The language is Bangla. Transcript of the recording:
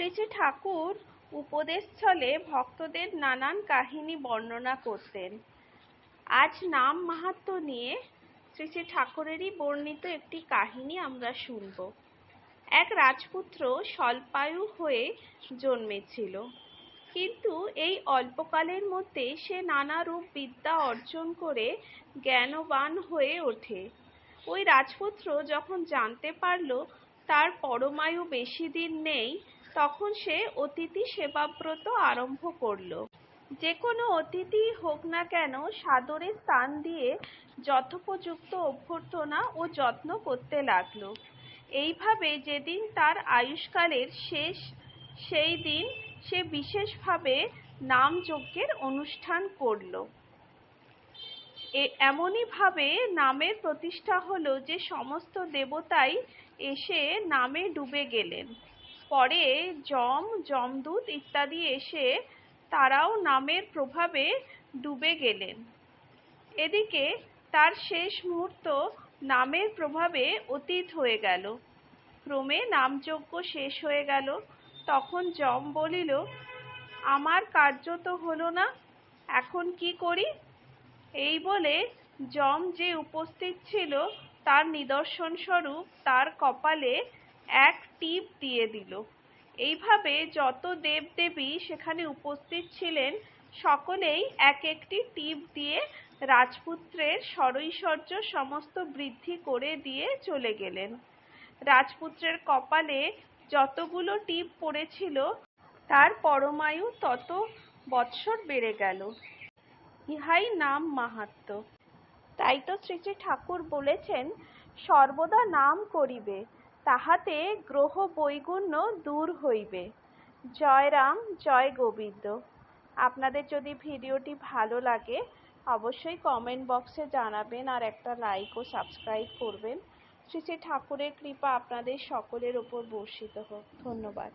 শ্রী শ্রী ঠাকুর উপদেশস্থলে ভক্তদের নানান কাহিনী বর্ণনা করতেন। আজ নাম মাহাত্ম্য নিয়ে শ্রী শ্রী ঠাকুরেরই বর্ণিত একটি কাহিনী আমরা শুনব। এক রাজপুত্র স্বল্পায়ু হয়ে জন্মেছিল। কিন্তু এই অল্পকালের মধ্যে সে নানা রূপ বিদ্যা অর্জন করে জ্ঞানবান হয়ে ওঠে। ওই রাজপুত্র যখন জানতে পারল তার পরমায়ু বেশি দিন নেই তখন সে অতিথি সেবাব্রত আরম্ভ করল। যে কোনো অতিথি হোক না কেন সাদরে স্থান দিয়ে যথোপযুক্ত অভ্যর্থনা ও যত্ন করতে লাগল। এইভাবে যেদিন তার আয়ুষ্কালের শেষ, সেই দিন সে বিশেষভাবে নাম যজ্ঞের অনুষ্ঠান করল। এমনই ভাবে নামের প্রতিষ্ঠা হলো যে সমস্ত দেবতাই এসে নামে ডুবে গেলেন। পরে যম যমদূত ইত্যাদি এসে তারাও নামের প্রভাবে ডুবে গেলেন। এদিকে তার শেষ মুহূর্ত নামের প্রভাবে অতীত হয়ে গেল। ক্রমে নামযজ্ঞ শেষ হয়ে গেল। তখন যম বলিল, আমার কার্য তো হলো না, এখন কি করি? এই বলে যম যে উপস্থিত ছিল তার নিদর্শন স্বরূপ তার কপালে এক টিপ দিয়ে দিল। এইভাবে যত দেবদেবী সেখানে উপস্থিত ছিলেন, সকলেই এক একটি টিপ দিয়ে রাজপুত্রের স্বরৈশ্বর্য সমস্ত বৃদ্ধি করে দিয়ে চলে গেলেন। রাজপুত্রের কপালে যতগুলো টিপ পড়েছিল, তার পরমায়ু তত বৎসর বেড়ে গেল। ইহাই নাম মাহাত্ম। তাই তো শ্রী শ্রী ঠাকুর বলেছেন, সর্বদা নাম করিবে। তাহাতে গ্রহ বৈগুণ্য দূর হইবে। জয় রাম, জয় গোবিন্দ। আপনাদের যদি ভিডিওটি ভালো লাগে, অবশ্যই কমেন্ট বক্সে জানাবেন আর একটা লাইক ও সাবস্ক্রাইব করবেন। শ্রী শ্রী ঠাকুরের কৃপা আপনাদের সকলের ওপর বর্ষিত হোক। ধন্যবাদ।